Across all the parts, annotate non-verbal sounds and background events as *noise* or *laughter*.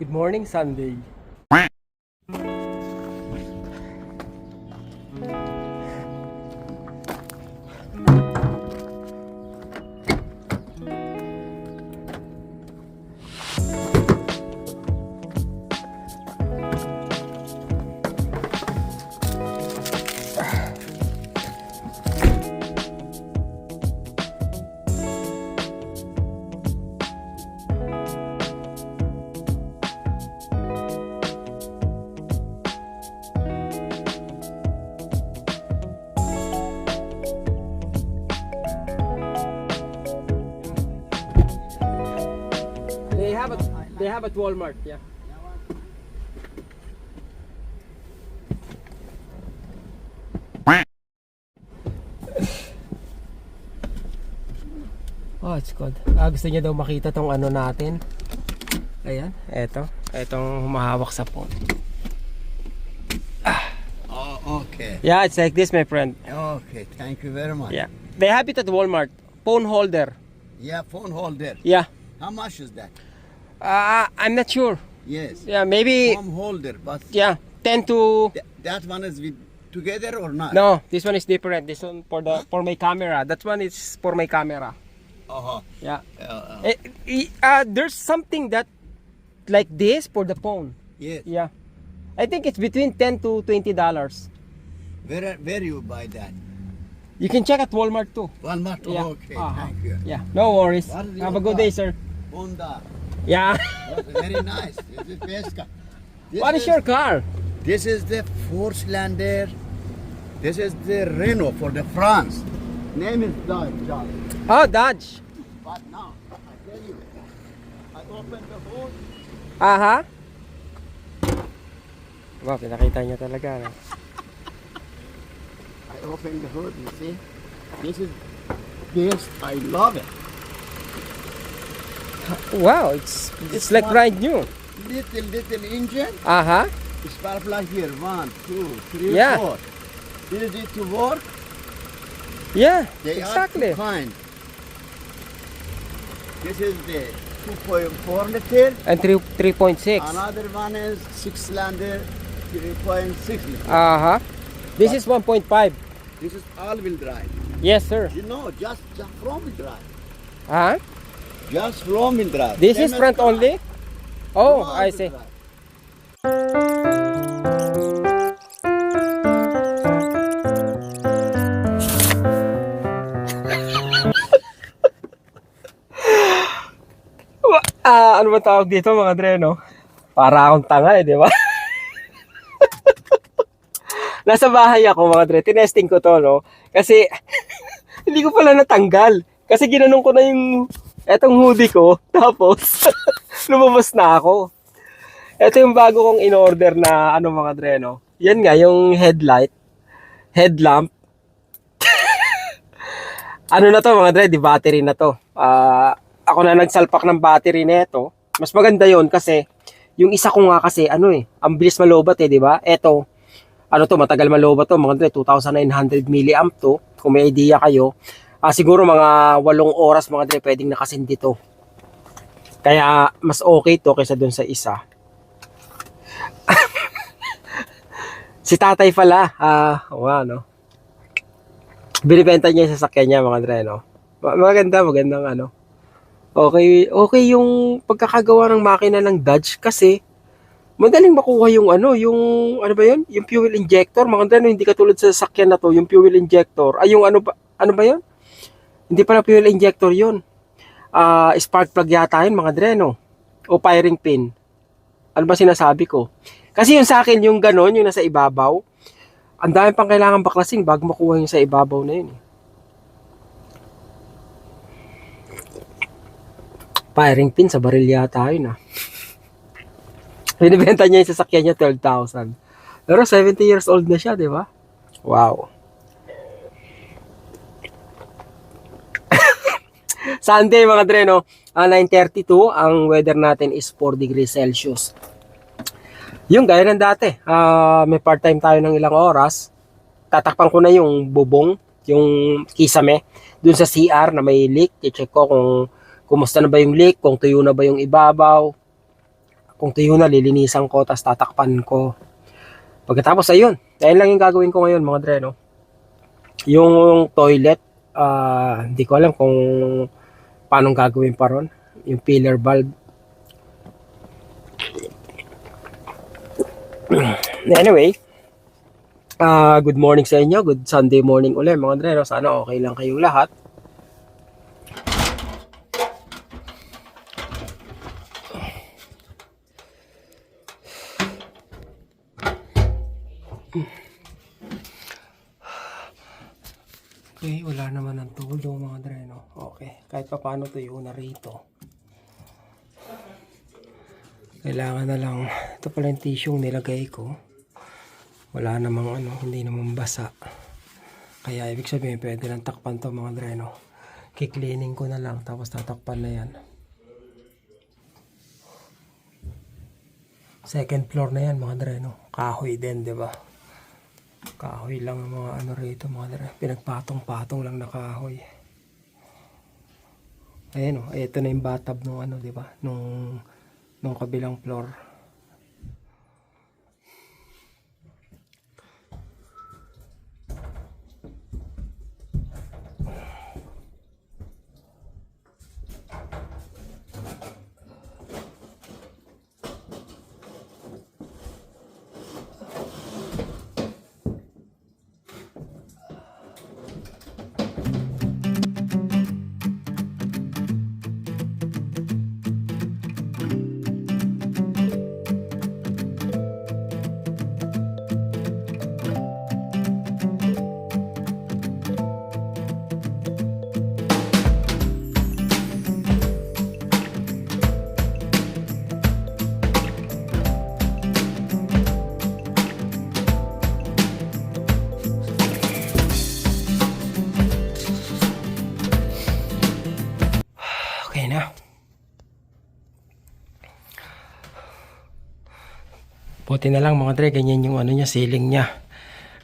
Good morning, Sunday. At Walmart, yeah. *laughs* Oh, it's good. Ah, gusto niya daw makita tong ano natin. Ayan, eto. Etong humahawak sa phone. Oh, okay. Yeah, it's like this, my friend. Okay, thank you very much. Yeah. They have it at Walmart. Phone holder. Yeah, phone holder. Yeah. How much is that? Uh, I'm not sure. Yes. Yeah, maybe, Phone holder, but yeah, 10 to... th- that one is with together or not? No, this one is different. This one for the for my camera. That one is for my camera. Uh-huh. Yeah. Uh, uh, Eh, uh, there's something that like this for the phone. yes. Yeah. I think it's between 10 to 20 dollars. Where where you buy that? You can check at Walmart too. Walmart. Yeah. Okay, Uh-huh. thank you. Yeah. No worries. Have a good car? day, sir. Honda. Yeah. *laughs* Very nice. This is best car. This what is your car? This is the Force Lander. This is the Renault for the France. Name is Dodge. Dodge. Oh, Dodge. But now, I tell you, I open the hood. Aha. Wow, pinakita niya talaga. no? I open the hood, you see? This is this, I love it. Wow, it's it's It's like brand new. Little, little engine. Uh huh. spark plug here, one, two, three, Yeah. four. It to work, Yeah. they exactly. are kind. This is the 2.4 liter, And 3 3.6. another one is 6 cylinder, 3.6 liter. Aha. This is 1.5. this is all-wheel drive. Yes, sir. You know, just, just front-wheel drive. Huh? Just front-wheel drive. This is front only? Oh, No I see. *laughs* Ah, ano ba tawag dito mga dre, no? Para akong tanga eh, di ba? *laughs* Nasa bahay ako mga dre, tinesting ko to, no? Kasi, *laughs* hindi ko pala natanggal. Kasi ginanong ko na yung, etong hoodie ko, *laughs* tapos, *laughs* lumabas na ako. Ito yung bago kong in-order na, ano mga dre, no? Yan nga, yung headlight, headlamp. *laughs* ano na to mga dre, di battery na to. Ah, ako na nagsalpak ng battery nito. Mas maganda yon kasi yung isa ko nga kasi ano eh, ang bilis malobat eh, di ba? Ito, ano to, matagal malobat to, mga dre, 2,900 milliamp to. Kung may idea kayo, ah, siguro mga walong oras mga dre, pwedeng nakasindi to. Kaya mas okay to kaysa dun sa isa. *laughs* si tatay pala, ah, uh, ano, binibenta niya yung sasakyan niya mga dre, no? Ma- Maganda, magandang ano. Okay, okay yung pagkakagawa ng makina ng Dodge kasi madaling makuha yung ano, yung ano ba yun? Yung fuel injector, dre, no? hindi katulad sa sasakyan na to, yung fuel injector. Ay, yung ano ba, ano ba yun? Hindi pala fuel injector yun. Ah, spark plug yata yun, mga dre, no? O firing pin. Ano ba sinasabi ko? Kasi yung sa akin, yung ganon, yung nasa ibabaw, ang dami pang kailangan baklasin bago makuha yung sa ibabaw na yun. eh. Firing pin sa baril yata yun ah. *laughs* Binibenta niya yung sasakyan niya 12,000. Pero 70 years old na siya, di ba? Wow. Sunday mga dre, no? Ah, 9.32, ang weather natin is 4 degrees Celsius. Yung gaya ng dati, ah, may part-time tayo ng ilang oras. Tatakpan ko na yung bubong, yung kisame, dun sa CR na may leak. I-check ko kung kumusta na ba yung leak, kung tuyo na ba yung ibabaw. Kung tuyo na, lilinisan ko, tapos tatakpan ko. Pagkatapos, ayun. Ayun lang yung gagawin ko ngayon, mga dre, no? Yung toilet, ah, hindi ko alam kung paano gagawin pa ron. Yung pillar *clears throat* valve. anyway, ah good morning sa inyo. Good Sunday morning ulit, mga dre, no? Sana okay lang kayong lahat. Wala naman ng tulo mga dreno. Okay, kahit pa paano tuyo na rito. Kailangan na lang, ito pala yung tissue nilagay ko. Wala namang ano, hindi naman basa. Kaya ibig sabihin, pwede lang takpan to mga dreno. Kikleaning ko na lang, tapos tatakpan na yan. Second floor na yan mga dreno. Kahoy din, di ba? Kahoy lang ang mga ano rito, mga dre. Pinagpatong-patong lang na kahoy. Ayan o, ito na yung bathtub nung ano, di ba? Nung, nung kabilang floor. Buti na lang mga dre, ganyan yung ano niya, ceiling niya.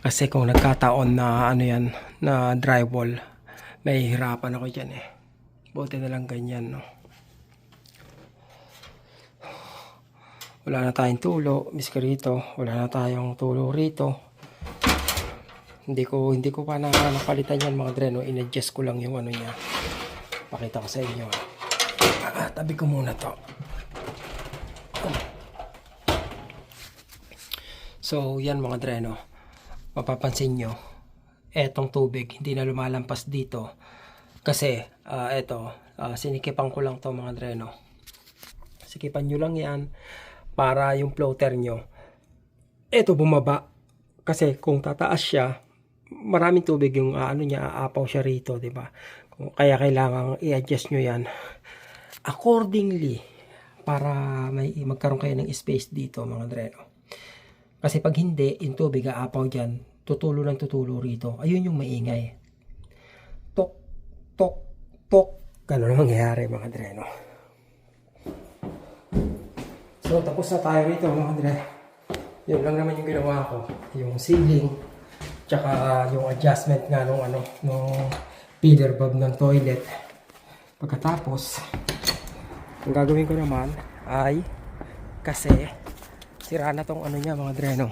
Kasi kung nagkataon na ano yan, na drywall, may hirapan ako dyan eh. Buti na lang ganyan, no. Wala na tayong tulo, miski rito. Wala na tayong tulo rito. Hindi ko hindi ko pa na napalitan yan mga dre, no. In-adjust ko lang yung ano niya. Pakita ko sa inyo. Ah, tabi ko muna to. So, yan mga dreno. Mapapansin nyo, etong tubig hindi na lumalampas dito. Kasi, ah, eto, ah, sinikipan ko lang to mga dreno. Sikipan nyo lang yan para yung floater nyo, eto bumaba. Kasi kung tataas siya, maraming tubig yung ah, ano niya, aapaw siya rito, di ba? Kaya kailangan i-adjust nyo yan accordingly para may magkaroon kayo ng space dito mga dreno. Kasi pag hindi, yung tubig aapaw dyan, tutulo ng tutulo rito. Ayun yung maingay. Tok, tok, tok. Ganun ang mangyayari mga dreno. So, tapos na tayo rito mga dre. Yun lang naman yung ginawa ko. Yung ceiling, tsaka yung adjustment nga nung ano, nung feeder valve ng toilet. Pagkatapos, ang gagawin ko naman ay kasi sira na tong ano niya mga dreno.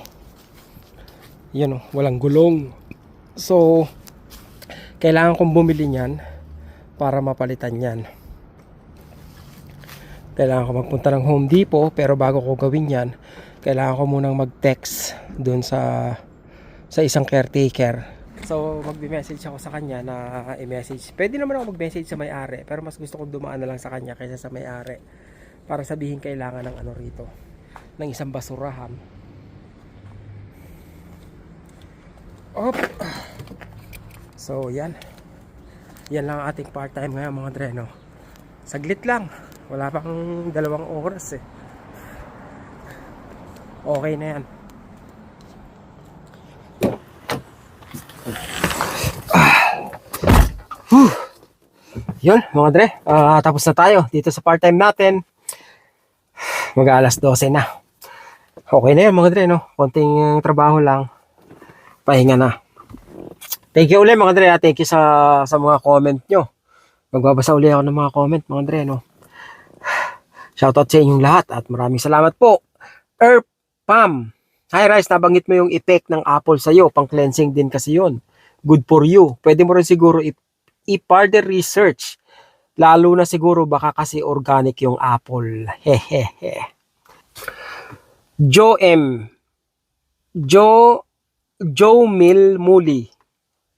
Yan o, walang gulong. So, kailangan kong bumili niyan para mapalitan yan. Kailangan ko magpunta ng Home Depot pero bago ko gawin yan, kailangan ko munang mag-text dun sa sa isang caretaker. So, magbe-message ako sa kanya na i-message. Pwede naman ako mag-message sa may-ari, pero mas gusto kong dumaan na lang sa kanya kaysa sa may-ari. Para sabihin kailangan ng ano rito, ng isang basurahan. Op. So, yan. Yan lang ang ating part-time ngayon mga dreno. Saglit lang. Wala pang dalawang oras eh. Okay na yan. Yun, mga dre. ah, tapos na tayo dito sa part-time natin. Mag alas 12 na. Okay na yan mga dre, no? Konting trabaho lang. Pahinga na. Thank you ulit mga dre. ah. Thank you sa, sa mga comment nyo. Magbabasa ulit ako ng mga comment mga dre, no? Shoutout sa inyong lahat at maraming salamat po. Earth Pam. Hi Rice, nabanggit mo yung effect ng apple sa'yo. Pang cleansing din kasi yun. Good for you. Pwede mo rin siguro i-further research. Lalo na siguro baka kasi organic yung apple. Hehehe. Joe M. Joe Joe Mill Muli.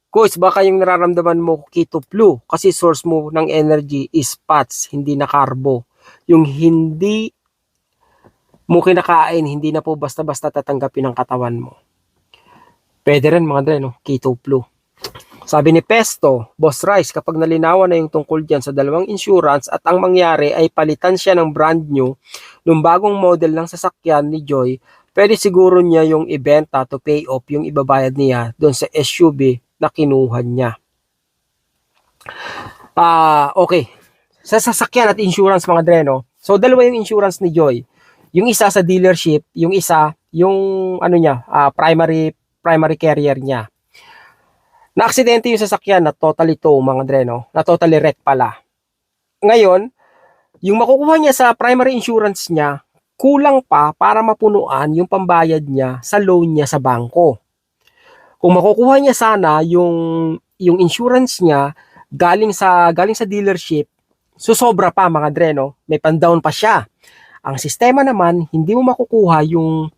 Coach, baka yung nararamdaman mo keto flu kasi source mo ng energy is fats, hindi na carbo. Yung hindi mo kinakain, hindi na po basta-basta tatanggapin ng katawan mo. Pwede rin mga dre, no? keto flu. Sabi ni Pesto, Boss Rice, kapag nalinawan na yung tungkol dyan sa dalawang insurance at ang mangyari ay palitan siya ng brand new nung bagong model ng sasakyan ni Joy, pwede siguro niya yung ibenta to pay off yung ibabayad niya doon sa SUV na kinuha niya. Ah, okay. Sa sasakyan at insurance mga dreno. So dalawa yung insurance ni Joy. Yung isa sa dealership, yung isa yung ano niya, ah, primary primary carrier niya. Na aksidente yung sasakyan na totally tow mga dreno, na totally wreck pala. Ngayon, yung makukuha niya sa primary insurance niya, kulang pa para mapunuan yung pambayad niya sa loan niya sa bangko. Kung makukuha niya sana yung yung insurance niya galing sa galing sa dealership, susobra pa mga dreno, may pan-down pa siya. Ang sistema naman, hindi mo makukuha yung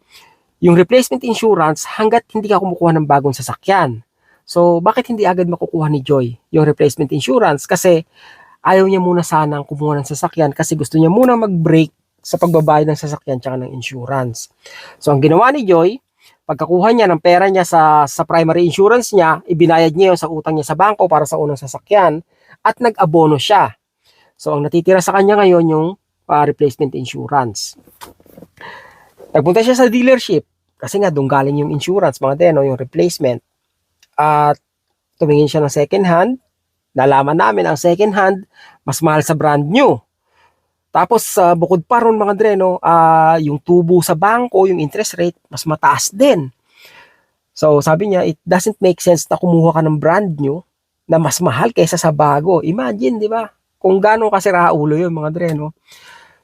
yung replacement insurance hanggat hindi ka kumukuha ng bagong sasakyan. So, bakit hindi agad makukuha ni Joy yung replacement insurance? Kasi ayaw niya muna sanang kumuha ng sasakyan kasi gusto niya muna mag-break sa pagbabayad ng sasakyan tsaka ng insurance. So, ang ginawa ni Joy, pagkakuha niya ng pera niya sa, sa primary insurance niya, ibinayad niya yun sa utang niya sa bangko para sa unang sasakyan at nag-abono siya. So, ang natitira sa kanya ngayon yung ah, replacement insurance. Nagpunta siya sa dealership kasi nga doon galing yung insurance, mga deno, yung replacement. At tumingin siya ng second hand. Nalaman namin ang second hand mas mahal sa brand new. Tapos sa bukod pa ron mga dreno, ah yung tubo sa bangko, yung interest rate, mas mataas din. So sabi niya, it doesn't make sense na kumuha ka ng brand new na mas mahal kaysa sa bago. Imagine, di ba? Kung gaano kasira ulo yun mga dreno.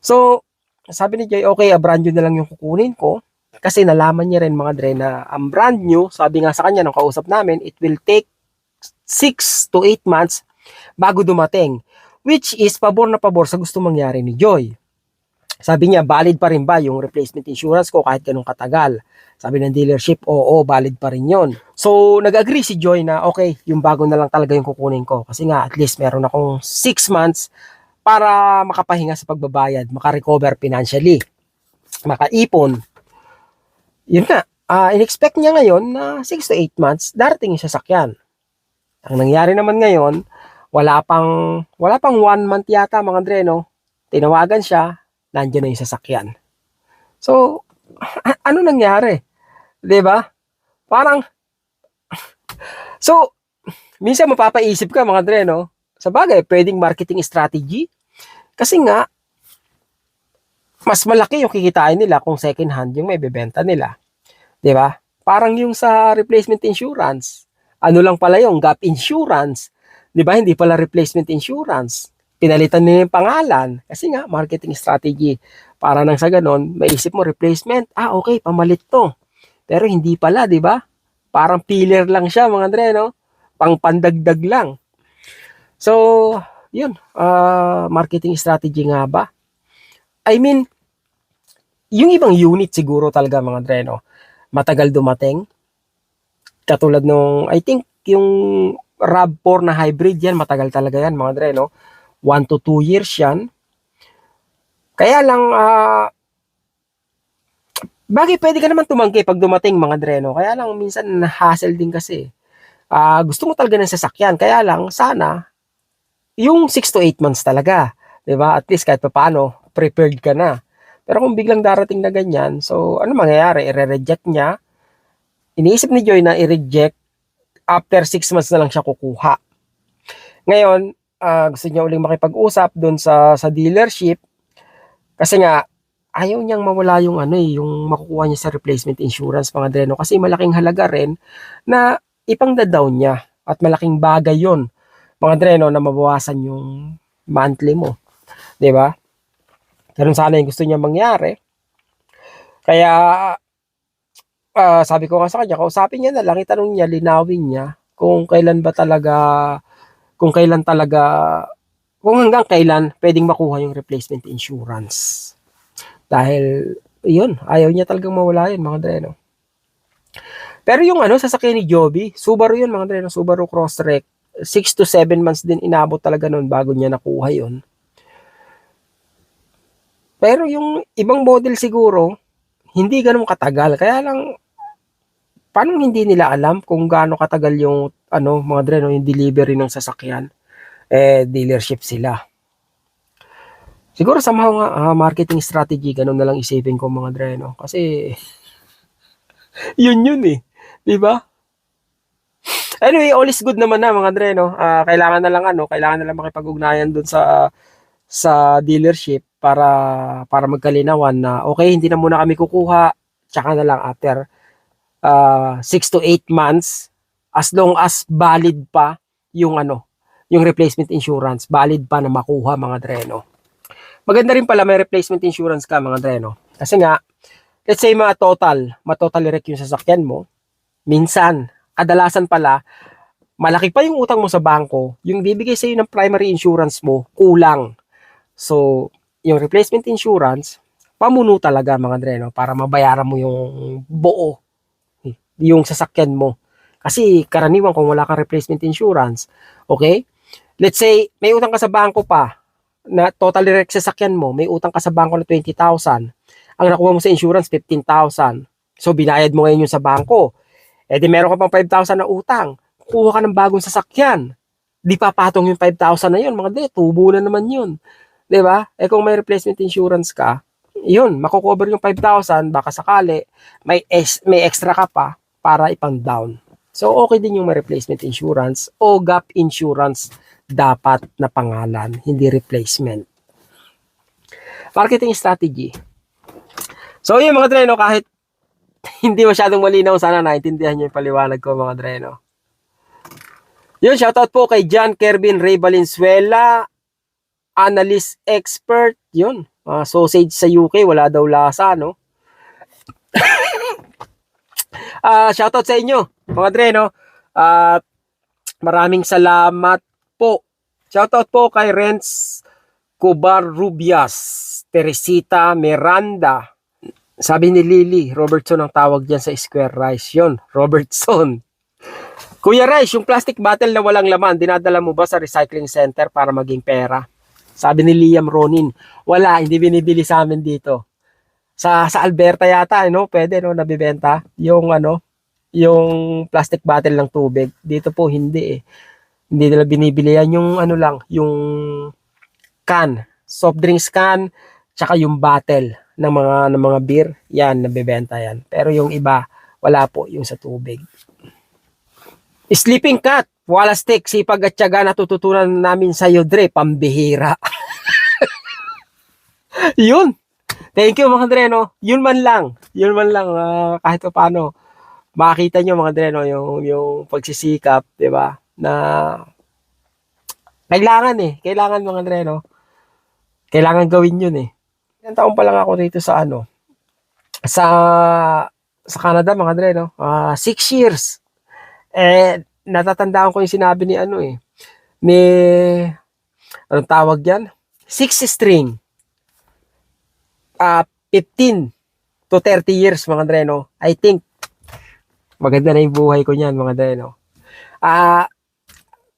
So, sabi ni Jay, okay, ah, brand new na lang yung kukunin ko. Kasi nalaman niya rin mga dre na ang brand new, sabi nga sa kanya nung kausap namin, it will take 6 to 8 months bago dumating. Which is pabor na pabor sa gusto mangyari ni Joy. Sabi niya, valid pa rin ba yung replacement insurance ko kahit ganun katagal? Sabi ng dealership, oo, valid pa rin yon. So, nag-agree si Joy na, okay, yung bago na lang talaga yung kukunin ko. Kasi nga, at least meron akong 6 months para makapahinga sa pagbabayad, makarecover financially, makaipon. Yun na, ah, in-expect niya ngayon na 6 to 8 months, darating yung sasakyan. Ang nangyari naman ngayon, wala pang wala pang one month yata mga dreno. Tinawagan siya, nandiyan na yung sasakyan. So, *laughs* ano nangyari? 'Di ba? Parang *laughs* So, minsan mapapaisip ka mga dreno, sa bagay, pwedeng marketing strategy. Kasi nga, mas malaki yung kikitain nila kung second hand yung may bebenta nila. 'Di ba? Parang yung sa replacement insurance. Ano lang pala yung gap insurance. 'Di ba? Hindi pala replacement insurance. Pinalitan nila yung pangalan kasi nga marketing strategy. Para nang sa ganon, maisip mo replacement. Ah, okay, pamalit to. Pero hindi pala, 'di ba? Parang filler lang siya, mga Andre, no? Pang pandagdag lang. So, yun, ah, marketing strategy nga ba? I mean, yung ibang unit siguro talaga mga Andre, no? Matagal dumating. Katulad nung, I think, yung RAV4 na hybrid yan, matagal talaga yan mga Andre, no? 1 to 2 years yan. Kaya lang, ah, bagay pwede ka naman tumanggi pag dumating mga dreno. Kaya lang minsan hassle din kasi. Ah, gusto mo talaga ng sasakyan. Kaya lang sana yung 6 to 8 months talaga. 'Di ba? At least kahit paano prepared ka na. Pero kung biglang darating na ganyan, so ano mangyayari? I-reject niya. Iniisip ni Joy na i-reject after 6 months na lang siya kukuha. Ngayon, ah, gusto niya uling makipag-usap doon sa sa dealership kasi nga ayaw niyang mawala yung ano eh, yung makukuha niya sa replacement insurance mga dreno kasi malaking halaga rin na ipang-down niya at malaking bagay yon mga dreno na mabawasan yung monthly mo. 'Di ba? Ganun sana yung gusto niya mangyari. Kaya, ah, sabi ko nga sa kanya, kausapin niya na lang, itanong niya, linawin niya kung kailan ba talaga, kung kailan talaga, kung hanggang kailan pwedeng makuha yung replacement insurance. Dahil, yun, ayaw niya talagang mawala yun, mga dreno. Pero yung ano, sasakyan ni Joby, Subaru yun, mga dreno, Subaru Crosstrek. 6 to 7 months din inabot talaga noon bago niya nakuha yun. Pero yung ibang model siguro, hindi ganun katagal. Kaya lang, paano hindi nila alam kung gaano katagal yung ano, mga dreno, yung delivery ng sasakyan? Eh, dealership sila. Siguro somehow nga, ah, marketing strategy, ganun na lang isipin ko mga dreno. Kasi, *laughs* yun yun eh. Di ba? Anyway, all is good naman na mga dreno. Ah, kailangan na lang ano, kailangan na lang makipag-ugnayan dun sa sa dealership para para magkalinawan na okay, hindi na muna kami kukuha. Tsaka na lang after 6 to 8 months as long as valid pa yung ano, yung replacement insurance, valid pa na makuha mga dreno. Maganda rin pala may replacement insurance ka mga dreno. Kasi nga, let's say mga total, matotal wreck yung sasakyan mo, minsan, kadalasan pala, malaki pa yung utang mo sa bangko, yung bibigay sa'yo ng primary insurance mo, kulang. So, yung replacement insurance, pamuno talaga mga dreno para mabayaran mo yung buo, yung sasakyan mo. Kasi karaniwan kung wala kang replacement insurance, okay? Let's say, may utang ka sa bangko pa, na total direct sasakyan mo, may utang ka sa bangko na 20,000. Ang nakuha mo sa insurance, 15,000. So, binayad mo ngayon yung sa bangko. Eh di meron ka pang 5,000 na utang. Kuha ka ng bagong sasakyan. Di papatong yung 5,000 na yun. Mga di, tubo na naman yun. Di ba? Eh kung may replacement insurance ka, yun, makukover yung 5,000, baka sakali, may, es- may extra ka pa para ipang down. So, okay din yung may replacement insurance o gap insurance dapat na pangalan, hindi replacement. Marketing strategy. So, yun mga dreno, kahit *laughs* hindi masyadong malinaw, sana naintindihan niyo yung paliwanag ko mga dreno. Yun, shoutout po kay John Kervin Ray Valenzuela, analyst expert, yun. ah, sausage sa UK, wala daw lasa, no? *coughs* Ah, shoutout sa inyo, mga dreno. At maraming salamat po. Shoutout po kay Renz Cubarrubias, Teresita Miranda. Sabi ni Lily, Robertson ang tawag dyan sa square rice. Yun, Robertson. *laughs* Kuya Rice, yung plastic bottle na walang laman, dinadala mo ba sa recycling center para maging pera? Sabi ni Liam Ronin, wala, hindi binibili sa amin dito. Sa sa Alberta yata, no, pwede no nabibenta yung ano, yung plastic bottle ng tubig. Dito po hindi eh. Hindi nila binibili yan yung ano lang, yung can, soft drinks can, tsaka yung bottle ng mga ng mga beer, yan nabebenta yan. Pero yung iba, wala po yung sa tubig. Sleeping cat, wala stick, sipag at tiyaga natututunan namin sa iyo, Dre, pambihira. *laughs* Yun. Thank you mga Dreno. Yun man lang. Yun man lang ah, kahit pa paano makita nyo mga Dreno yung yung pagsisikap, 'di ba? Na kailangan eh, kailangan mga Dreno. Kailangan gawin 'yun eh. Ilang taon pa lang ako dito sa ano sa sa Canada mga Dreno. Ah, six years. Eh natatandaan ko yung sinabi ni ano eh ni anong tawag yan? Six string uh, 15 to 30 years mga dreno. I think maganda na yung buhay ko niyan mga dreno. Ah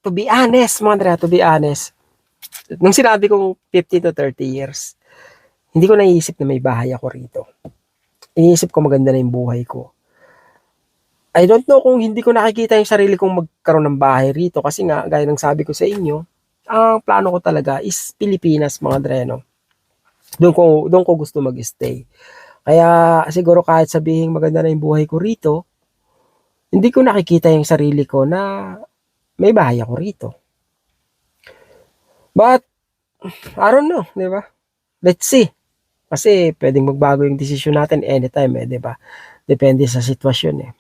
to be honest mga dreno, to be honest. Nung sinabi kong 15 to 30 years, hindi ko naisip na may bahay ako rito. Iniisip ko maganda na yung buhay ko. I don't know kung hindi ko nakikita yung sarili kong magkaroon ng bahay rito kasi nga, gaya ng sabi ko sa inyo, ang plano ko talaga is Pilipinas mga dreno doon ko doon ko gusto mag-stay. Kaya siguro kahit sabihin maganda na yung buhay ko rito, hindi ko nakikita yung sarili ko na may bahay ako rito. But I don't know, 'di ba? Let's see. Kasi pwedeng magbago yung desisyon natin anytime, eh, 'di ba? Depende sa sitwasyon eh.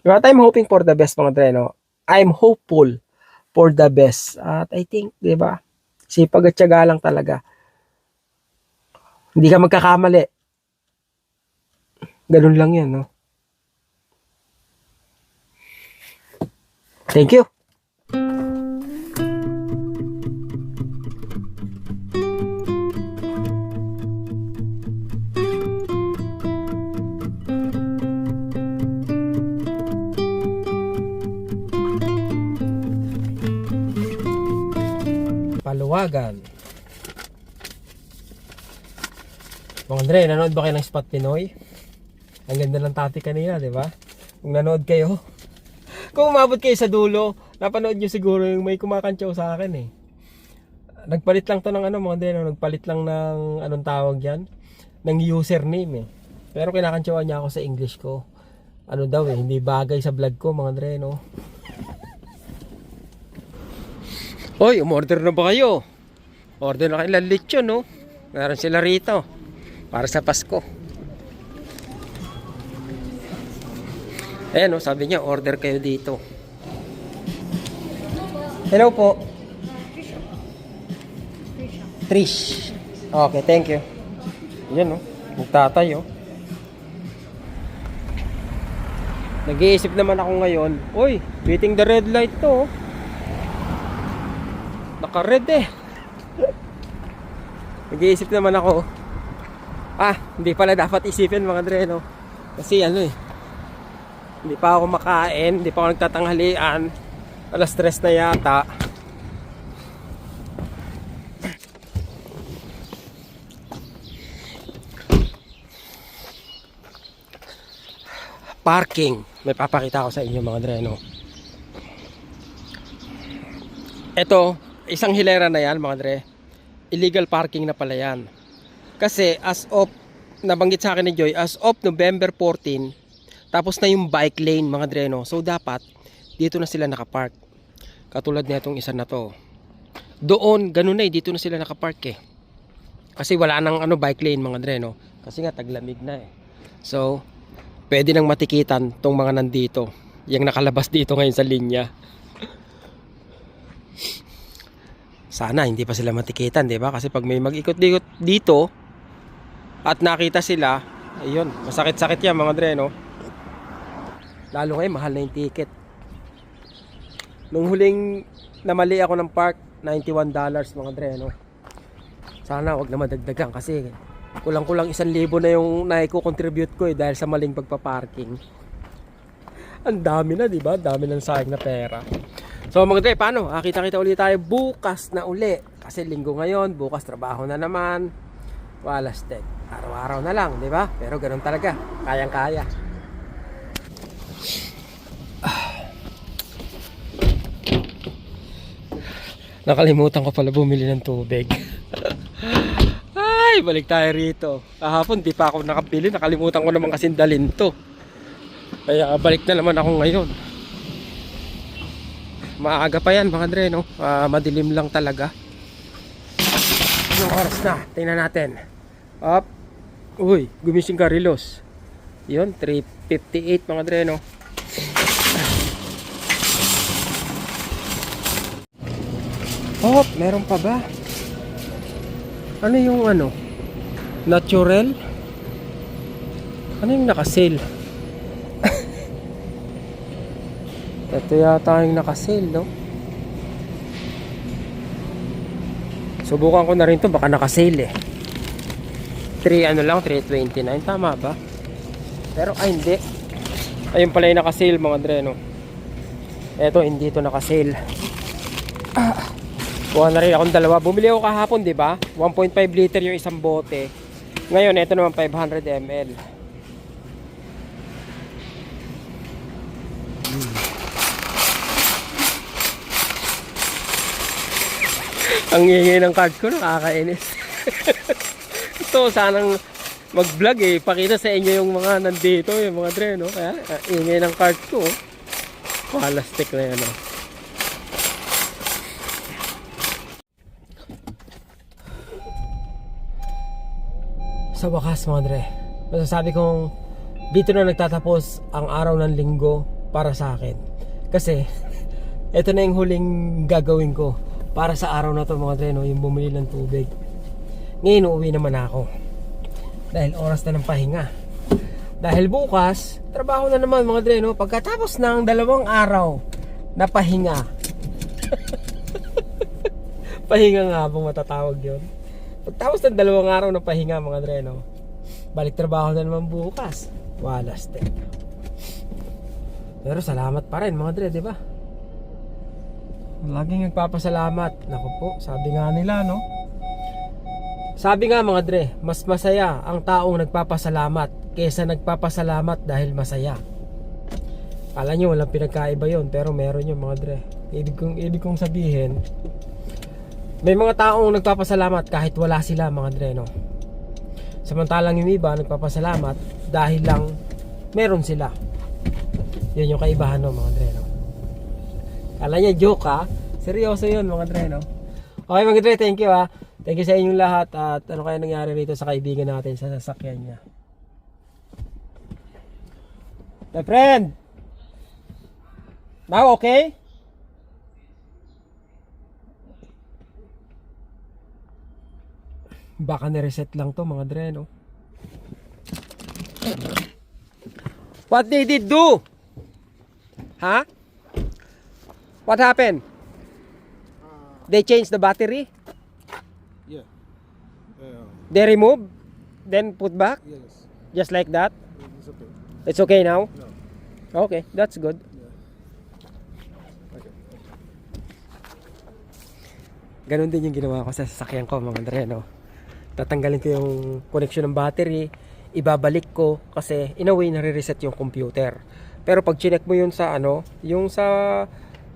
But I'm hoping for the best mga treno. I'm hopeful for the best. At I think, 'di ba? Sipag at tiyaga lang talaga Hindi ka magkakamali. Ganun lang yan, no? Thank you. Paluwagan. Mga Andre, nanood ba kayo ng Spot Pinoy? Ang ganda ng topic kanina, di ba? Kung nanood kayo, *laughs* kung umabot kayo sa dulo, napanood nyo siguro yung may kumakantsaw sa akin eh. Nagpalit lang to ng ano mga Andre, no? nagpalit lang ng anong tawag yan? Ng username eh. Pero kinakantsawan niya ako sa English ko. Ano daw eh, hindi bagay sa vlog ko mga Andre, no? Hoy, umorder na ba kayo? Order na kayo ng lechon, no? Meron sila rito. Para sa Pasko. Ayan, no? Sabi niya, order kayo dito. Hello po. Trish. Okay, thank you. Yan, no? Magtatay, oh. Nag-iisip naman ako ngayon, Uy, beating the red light to, oh. Naka-red eh. Nag-iisip naman ako. Ah, hindi pala dapat isipin mga dre, no? Kasi ano eh. Hindi pa ako makain, hindi pa ako nagtatanghalian. Alas stress na yata. Parking. May papakita ko sa inyo mga dre, no? Ito, isang hilera na yan mga dre. Illegal parking na pala yan. Kasi as of, nabanggit sa akin ni Joy, as of November 14, tapos na yung bike lane mga dre no. So dapat, dito na sila nakapark. Katulad na itong isa na to. Doon, ganun na eh, dito na sila nakapark eh. Kasi wala nang ano, bike lane mga dre no. Kasi nga taglamig na eh. So, pwede nang matikitan tong mga nandito. Yung nakalabas dito ngayon sa linya. Sana hindi pa sila matikitan, 'di ba? Kasi pag may mag-ikot-ikot dito at nakita sila, ayun, masakit-sakit 'yan mga dre, no? Lalo ngayon mahal na yung ticket. Nung huling namali ako ng park, 91 dollars mga dre, no? Sana wag na madagdagan kasi kulang-kulang isang libo na yung naiko-contribute ko eh dahil sa maling pagpa-parking. Ang dami na, 'di ba? Dami ng sayang na pera. So mga dre, paano? Ah, kita-kita ulit tayo bukas na uli. Kasi linggo ngayon, bukas trabaho na naman. Walas tek. Araw-araw na lang, di ba? Pero ganun talaga. Kayang-kaya. Nakalimutan ko pala bumili ng tubig. *laughs* Ay, balik tayo rito. Kahapon, di pa ako nakabili. Nakalimutan ko naman kasi dalhin to. Kaya balik na naman ako ngayon. Maaga pa yan mga dre, no? Ah, madilim lang talaga. Anong oras na? Tingnan natin. Up. Uy, gumising ka, Rilos. Yun, 3.58 mga dre, no? Oh, meron pa ba? Ano yung ano? Natural? Ano yung nakasale? Ito yata yung nakasale, no? Subukan ko na rin to, baka nakasale eh. 3 ano lang, 329, tama ba? Pero ay hindi. Ayun pala yung nakasale mga dre, no? Eto, hindi to nakasale. Ah, kuha na rin akong dalawa. Bumili ako kahapon, di ba? 1.5 liter yung isang bote. Ngayon, ito naman 500 ml. Ang ingay ng card ko, nakakainis. *laughs* Ito, sanang mag-vlog eh. Pakita sa inyo yung mga nandito, yung mga dre, no? Kaya, ah, ingay ng card ko. Palastik na yan, oh. Sa wakas, mga dre, masasabi kong dito na nagtatapos ang araw ng linggo para sa akin. Kasi, *laughs* ito na yung huling gagawin ko para sa araw na to mga dre, no? yung bumili ng tubig. Ngayon, uuwi naman ako. Dahil oras na ng pahinga. Dahil bukas, trabaho na naman mga dre, no? Pagkatapos ng dalawang araw na pahinga. *laughs* pahinga nga bang matatawag yon. Pagtapos ng dalawang araw na pahinga mga dre, no? Balik trabaho na naman bukas. Wala step. Pero salamat pa rin mga dre, di ba? Laging nagpapasalamat. Naku po, sabi nga nila, no? Sabi nga mga dre, mas masaya ang taong nagpapasalamat kaysa nagpapasalamat dahil masaya. Kala nyo walang pinagkaiba yon pero meron yung mga dre. Ibig kong, ibig kong sabihin, may mga taong nagpapasalamat kahit wala sila mga dre, no? Samantalang yung iba nagpapasalamat dahil lang meron sila. Yun yung kaibahan no mga dre, no? Kala niya joke ha? Seryoso yun mga dre, no? Okay mga dre, thank you ha. Thank you sa inyong lahat at ano kaya nangyari rito sa kaibigan natin sa sasakyan niya. My friend! Now okay? Baka na-reset lang to mga dre, no? What did do? Huh? What happened? They changed the battery? Yeah. Uh, They remove? Then put back? yes. Just like that? It's okay. It's okay now? No. Okay, that's good. Okay. Ganon din yung ginawa ko sa sasakyan ko mga Andre, no? Tatanggalin ko yung connection ng battery, ibabalik ko kasi in a way nare-reset yung computer. Pero pag chinek mo yun sa ano, yung sa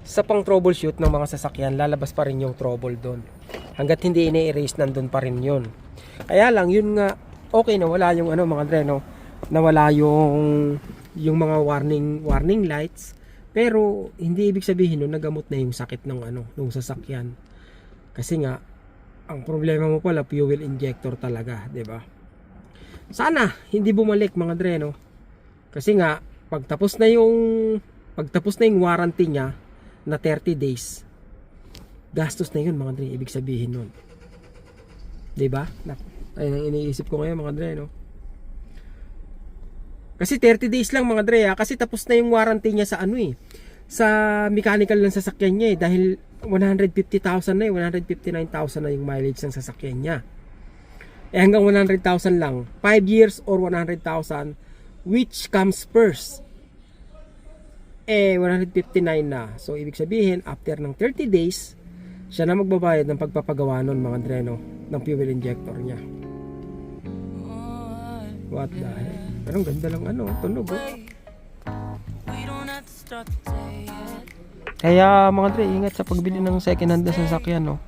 sa pang troubleshoot ng mga sasakyan, lalabas pa rin yung trouble doon. Hanggat hindi ini-erase, nandun pa rin yun. Kaya lang, yun nga, okay na wala yung ano mga Andre, no? Nawala yung yung mga warning warning lights pero hindi ibig sabihin no nagamot na yung sakit ng ano ng sasakyan kasi nga ang problema mo pala fuel injector talaga 'di ba sana hindi bumalik mga dre no kasi nga pagtapos na yung pagtapos na yung warranty niya na 30 days. Gastos na yun mga dre. Ibig sabihin nun. Ba ayun ang iniisip ko ngayon mga dre no? Kasi 30 days lang mga Dre ha, kasi tapos na yung warranty niya sa ano eh. Sa mechanical ng sasakyan niya eh. Dahil 150,000 na eh, 159,000 na yung mileage ng sasakyan niya. Eh hanggang 100,000 lang, 5 years or 100,000 which comes first? Eh 159 na. So ibig sabihin after ng 30 days, siya na magbabayad ng pagpapagawa nun mga Dre no, ng fuel injector niya. What the heck? Pero ang ganda lang ano, tunog oh. Kaya mga Dre, ingat sa pagbili ng second hand na sasakyan, no?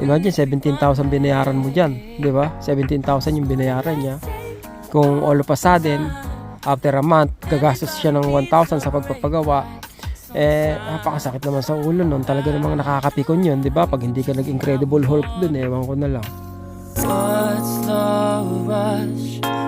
Imagine, 17,000 binayaran mo dyan, di ba? 17,000 yung binayaran niya. Kung all of a sudden, after a month, gagastos siya ng 1,000 sa pagpapagawa, eh, napakasakit naman sa ulo nun. Talaga namang nakakapikon yun, di ba? Pag hindi ka nag-incredible Hulk dun, ewan ko na lang. What's the rush?